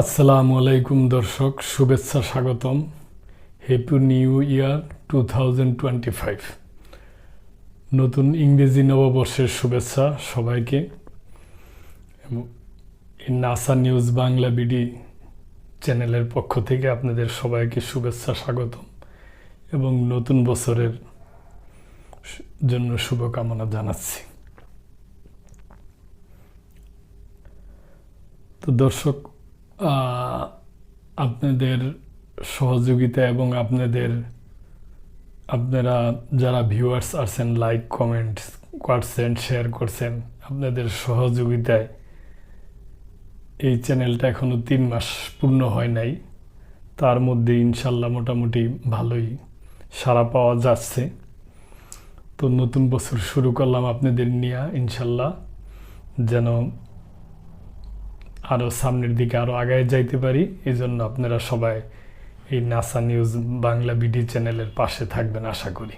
আসসালামু আলাইকুম দর্শক, শুভেচ্ছা স্বাগতম। হ্যাপি নিউ ইয়ার টু নতুন ইংরেজি নববর্ষের শুভেচ্ছা সবাইকে। নাসা নিউজ বাংলা বিডি চ্যানেলের পক্ষ থেকে আপনাদের সবাইকে শুভেচ্ছা স্বাগতম এবং নতুন বছরের জন্য শুভকামনা জানাচ্ছি। তো দর্শক আপনাদের সহযোগিতা এবং আপনাদের, আপনারা যারা ভিউয়ার্স আছেন লাইক কমেন্ট করছেন শেয়ার করছেন, আপনাদের সহযোগিতায় এই চ্যানেলটা এখনও তিন মাস পূর্ণ হয় নাই। তার মধ্যে ইনশাল্লাহ মোটামুটি ভালোই সাড়া পাওয়া যাচ্ছে। তো নতুন বছর শুরু করলাম আপনাদের নিয়ে ইনশাল্লাহ। যেন আরও সামনের দিকে আরও আগায় যাইতে পারি এই জন্য আপনারা সবাই এই নাসা নিউজ বাংলা বিডি চ্যানেলের পাশে থাকবেন, আশা করি।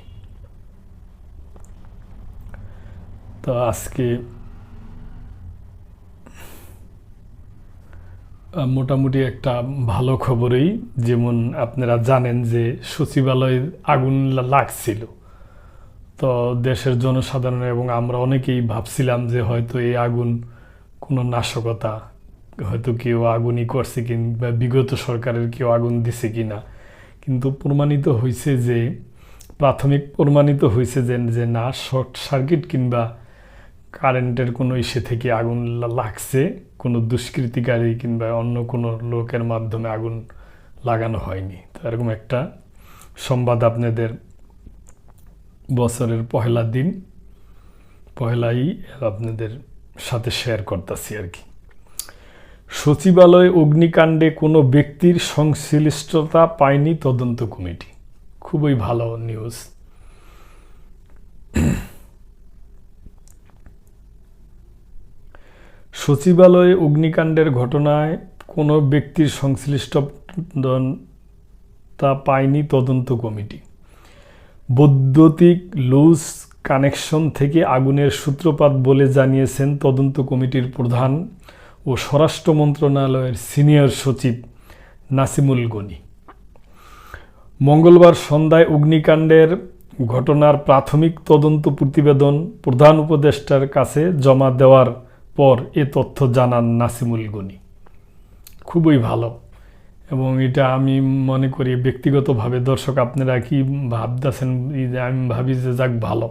তো আজকে মোটামুটি একটা ভালো খবরই, যেমন আপনারা জানেন যে সচিবালয়ে আগুন লাগছিল। তো দেশের জনসাধারণ এবং আমরা অনেকেই ভাবছিলাম যে হয়তো এই আগুন কোনো নাশকতা হয়তো কেউ আগুনই করছে কিংবা বিগত সরকারের কেউ আগুন দিছে কি না কিন্তু প্রমাণিত হয়েছে যে, প্রাথমিক প্রমাণিত হয়েছে যে যে না, শর্ট সার্কিট কিংবা কারেন্টের কোনো ইসে থেকে আগুন লাগছে, কোনো দুষ্কৃতিকারী কিংবা অন্য কোনো লোকের মাধ্যমে আগুন লাগানো হয়নি। তো এরকম একটা সংবাদ আপনাদের বছরের পহেলা দিন, পহেলাই আপনাদের সাথে শেয়ার করতেছি আর কি। সচিবালয় অগ্নিকাণ্ডে কোনো ব্যক্তির সংশ্লিষ্টতা পায়নি তদন্ত কমিটি। খুবই ভালো নিউজ সচিবালয়ে অগ্নিকাণ্ডের ঘটনায় কোনো ব্যক্তির সংশ্লিষ্টতা পায়নি তদন্ত কমিটি। বৈদ্যুতিক লুজ কানেকশন থেকে আগুনের সূত্রপাত বলে জানিয়েছেন তদন্ত কমিটির প্রধান ও স্বরাষ্ট্র মন্ত্রণালয়ের সিনিয়র সচিব নাসিমুল গনি। মঙ্গলবার সন্ধ্যায় অগ্নিকাণ্ডের ঘটনার প্রাথমিক তদন্ত প্রতিবেদন প্রধান উপদেষ্টার কাছে জমা দেওয়ার পর এ তথ্য জানান নাসিমুল গনি। খুবই ভালো এবং এটা আমি মনে করি ব্যক্তিগতভাবে দর্শক আপনারা কি ভাবতেছেন আমি ভাবি যে যাক ভালো।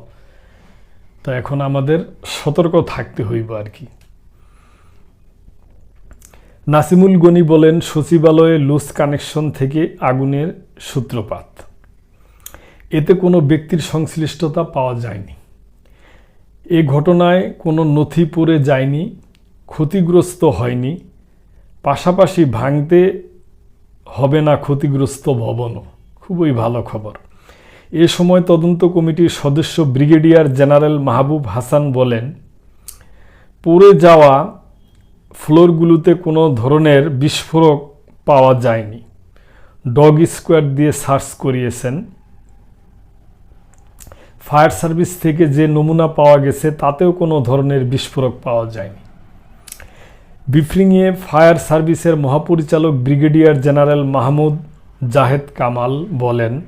তো এখন আমাদের সতর্ক থাকতে হইব আর কি। নাসিমুল গনি বলেন, সচিবালয়ে লুজ কানেকশন থেকে আগুনের সূত্রপাত। এতে কোনো ব্যক্তির সংশ্লিষ্টতা পাওয়া যায়নি। এ ঘটনায় কোনো নথি পড়ে যায়নি, ক্ষতিগ্রস্ত হয়নি, পাশাপাশি ভাঙতে হবে না ক্ষতিগ্রস্ত ভবনও। খুবই ভালো খবর। এ সময় তদন্ত কমিটির সদস্য ব্রিগেডিয়ার জেনারেল মাহবুব হাসান বলেন, পড়ে যাওয়া ফ্লোরগুলোতে কোনো ধরনের বিস্ফোরক পাওয়া যায়নি। ডগ স্কোয়াড দিয়ে সার্চ করিয়েছেন। ফায়ার সার্ভিস থেকে যে নমুনা পাওয়া গেছে, তাতেও কোনো ধরনের বিস্ফোরক পাওয়া যায়নি। ব্রিফিংয়ে ফায়ার সার্ভিসের মহাপরিচালক ব্রিগেডিয়ার জেনারেল মাহমুদ জাহেদ কামাল বলেন,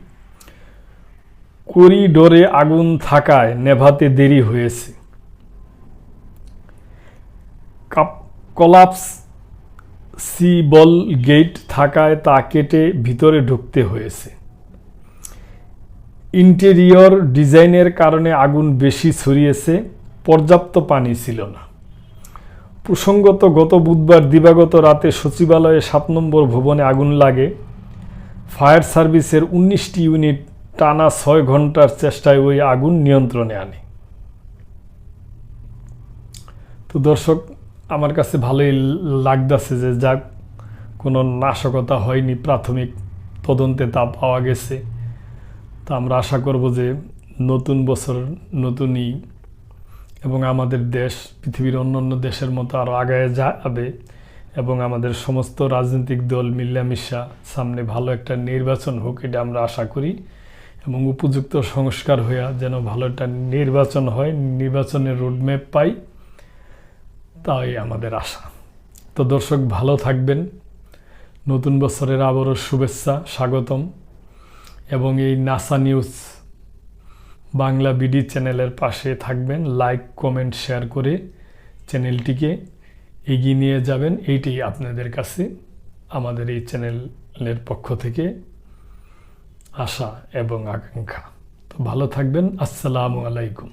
করিডোরে আগুন থাকায় নেভাতে দেরি হয়েছে। কলাপস সি বল গেট থাকায় তা কেটে ভিতরে ঢুকতে হয়েছে। ইন্টেরিয়র ডিজাইনের কারণে আগুন বেশি ছড়িয়েছে, পর্যাপ্ত পানি ছিল না। প্রসঙ্গত, গত বুধবার দিবাগত রাতে সচিবালয়ে সাত নম্বর ভবনে আগুন লাগে। ফায়ার সার্ভিসের উনিশটি ইউনিট টানা ছয় ঘণ্টার চেষ্টায় ওই আগুন নিয়ন্ত্রণে আনে। তো দর্শক আমার কাছে ভালোই লাগতেছে যে যাক, কোনো নাশকতা হয়নি, প্রাথমিক তদন্তে তা পাওয়া গেছে। তা আমরা আশা করব যে নতুন বছর নতুনই এবং আমাদের দেশ, পৃথিবীর অন্যান্য দেশের মতো আরও আগায় যাবে এবং আমাদের সমস্ত রাজনৈতিক দল মিল্লামিশা সামনে ভালো একটা নির্বাচন হোক এটা আমরা আশা করি এবং উপযুক্ত সংস্কার হইয়া যেন ভালো একটা নির্বাচন হয়, নির্বাচনের রোডম্যাপ পাই। তাই আমাদের আশা। তো দর্শক, ভালো থাকবেন। নতুন বছরের আবারও শুভেচ্ছা, স্বাগতম। এবং এই নাসা নিউজ বাংলা বিডি চ্যানেলের পাশে থাকবেন। লাইক, কমেন্ট, শেয়ার করে চ্যানেলটিকে এগিয়ে নিয়ে যাবেন। এইটি আপনাদের কাছে আমাদের এই চ্যানেলের পক্ষ থেকে আশা এবং আকাঙ্ক্ষা। তো ভালো থাকবেন। আসসালামু আলাইকুম।